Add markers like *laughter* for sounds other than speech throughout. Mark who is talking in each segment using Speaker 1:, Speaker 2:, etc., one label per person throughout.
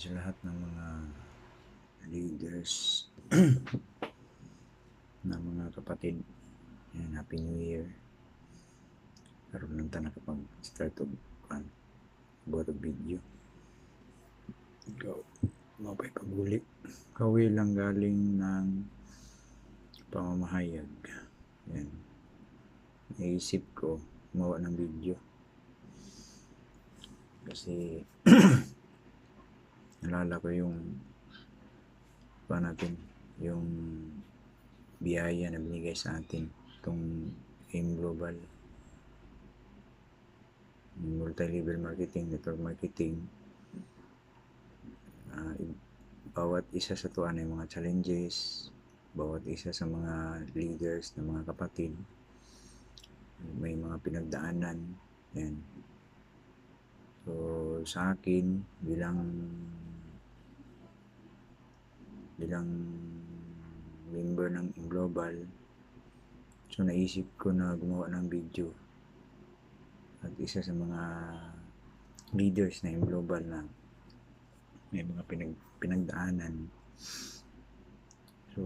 Speaker 1: sa lahat ng mga leaders *clears throat* na mga kapatid. Yan, Happy New Year. Karoon lang tayo nakapag-start of kan, about of video. Ikaw, mapay paguli. Kawi lang galing ng pamamahayag. Yan. Naisip ko, gumawa ng video. Kasi *clears throat* nalala ko yung pa natin yung biyaya na binigay sa atin itong AIM Global. Multi-level marketing, network marketing. I- bawat isa sa tuwa na yung mga challenges bawat isa sa mga leaders na mga kapatid may mga pinagdaanan. Yan so sa akin bilang bilang member ng Global so naisip ko na gumawa ng video at isa sa mga leaders na Global na may mga pinag, pinagdaanan. So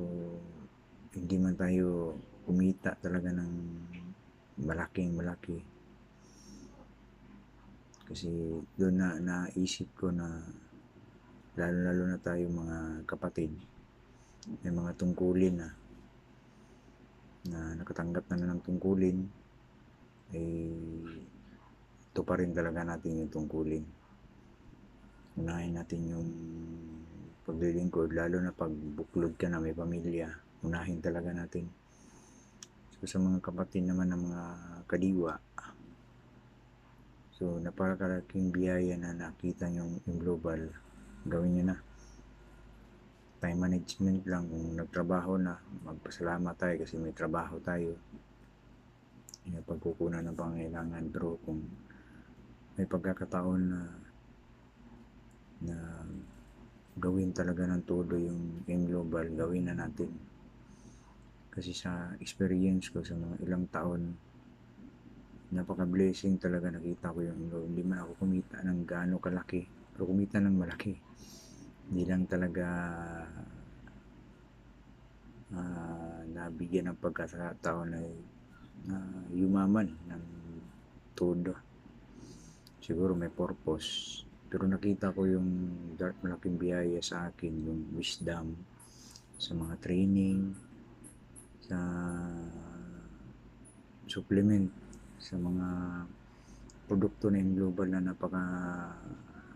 Speaker 1: hindi man tayo kumita talaga ng malaking malaki. Kasi doon na naisip ko na lalo lalo na tayo mga kapatid. May mga tungkulin na na nakatanggap na ng tungkulin eh ito pa rin talaga natin yung tungkulin. Unahin natin yung paglilingkod lalo na pag buklod ka na may pamilya. Unahin talaga natin. So sa mga kapatid naman ng mga kadiwa so napakalaking biyaya na nakita yung, yung global gawin nyo na time management lang kung nagtrabaho na magpasalamat tayo kasi may trabaho tayo yung pagkukunan ng pangailangan pero kung may pagkakataon na na gawin talaga ng todo yung M Global, gawin na natin. Kasi sa experience ko sa mga ilang taon, napaka-blessing talaga nakita ko yung. Hindi man ako kumita ng gaano kalaki, pero kumita ng malaki. Hindi lang talaga ah, nabigyan ng pagkakataon na, na yumaman ng todo. Siguro may purpose pero nakita ko yung dark malaking biyaya sa akin yung wisdom sa mga training sa supplement sa mga produkto na yung global na napaka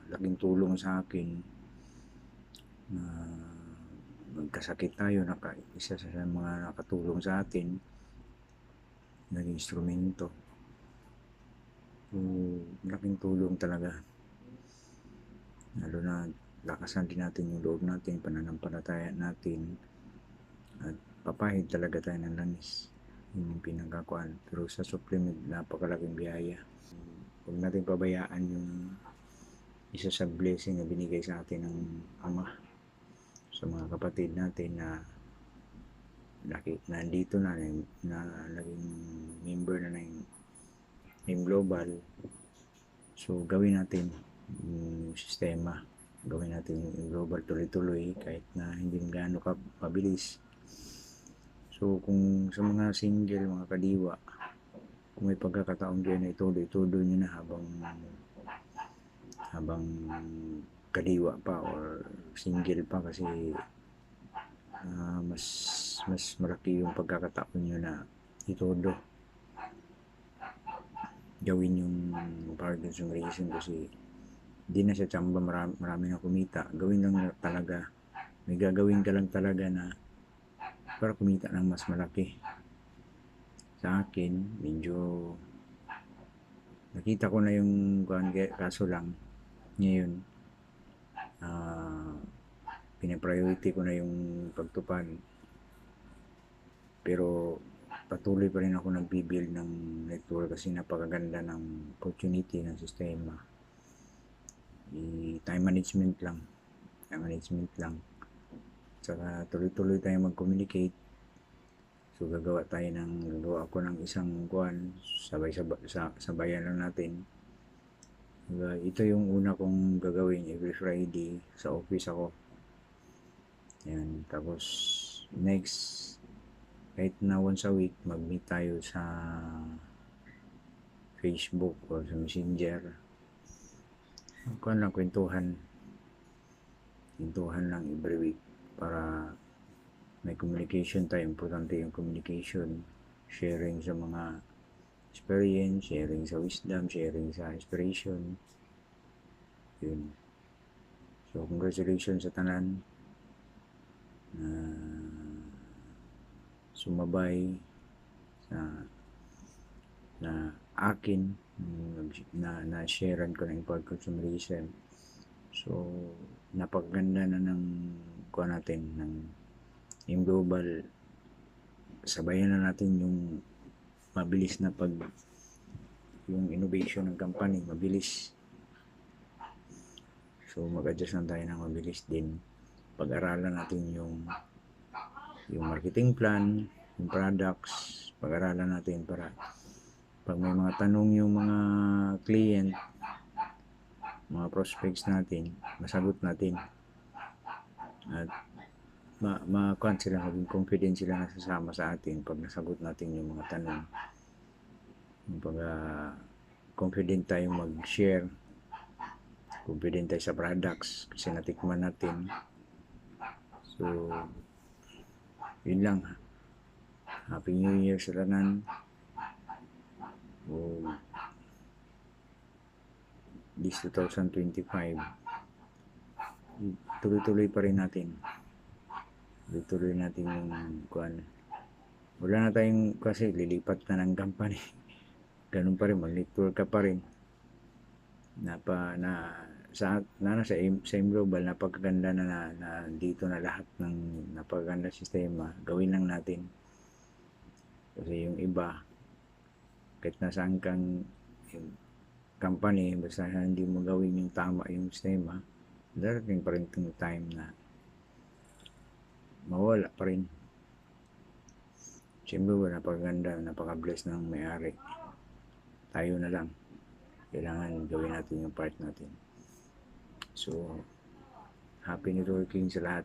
Speaker 1: laking tulong sa akin na magkasakit tayo naka, isa sa mga nakatulong sa atin naging instrumento. So, laking tulong talaga. Lalo na lakasan din natin yung loob natin, pananampalataya natin at papahid talaga tayo ng langis. Yun yung pinagkakuan pero sa supplement napakalaking biyaya. Huwag natin pabayaan yung isa sa blessing na binigay sa atin ng ama sa mga kapatid natin na nandito na na, na naging member na ng ng global. So gawin natin yung sistema. Gawin natin yung global tuloy-tuloy kahit na hindi gaano ka mabilis so kung sa mga single mga kadiwa kung may pagkakataon kayo na ituloy-tuloy nyo na habang habang kadiwa pa or single pa kasi ah, mas mas malaki yung pagkakataon nyo na itodo. Gawin yung part yung reason kasi di na siya tsamba marami, marami na kumita. Gawin lang talaga. May gagawin ka lang talaga na para kumita ng mas malaki. Sa akin medyo nakita ko na yung kaso lang ngayon ah pinapriority ko na yung pagtupad. Pero patuloy pa rin ako nagbibuild ng network kasi napakaganda ng opportunity ng sistema. I- time management lang. Time management lang. Saka tuloy-tuloy tayo mag-communicate. So gagawa tayo ng gagawa ako ng isang kuan sabay sabay sa, sabayan lang natin Diba? Ito yung una kong gagawin every Friday sa office ako. Yan. Tapos, next, kahit na once a week, mag-meet tayo sa Facebook or sa Messenger. Kung lang, kwentuhan. Kwentuhan lang every week para may communication tayo. Importante yung communication. Sharing sa mga experience, sharing sa wisdom, sharing sa inspiration. Yun. So, congratulations sa tanan na sumabay sa na akin na na sharean ko ng import consumerism. So, napaganda na ng kuha natin ng yung global sabayan na natin yung mabilis na pag yung innovation ng company mabilis. So mag-adjust lang tayo ng mabilis din. Pag-aralan natin yung yung marketing plan yung products. Pag-aralan natin para pag may mga tanong yung mga client mga prospects natin masagot natin. At ma ma sila maging confident sila sasama sa atin pag nasagot natin yung mga tanong. Pag ah, confident tayong mag-share confident tayo sa products kasi natikman natin. So yun lang. Happy New Year sa tanan o this 2025 tuloy-tuloy pa rin natin tuloy natin yung kuan wala na tayong kasi lilipat na ng company. *laughs* Ganun pa rin mag-network ka pa rin. Na pa na sa na, na sa aim, sa aim global napakaganda na, na, na dito na lahat ng napakaganda sistema. Gawin lang natin. Kasi yung iba kahit nasaan kang yung company basta hindi mo gawin yung tama yung sistema darating pa rin yung time na mawala pa rin. Siyempre, napakaganda, napaka-bless ng may-ari. Tayo na lang. Kailangan gawin natin yung part natin. So, happy networking sa lahat.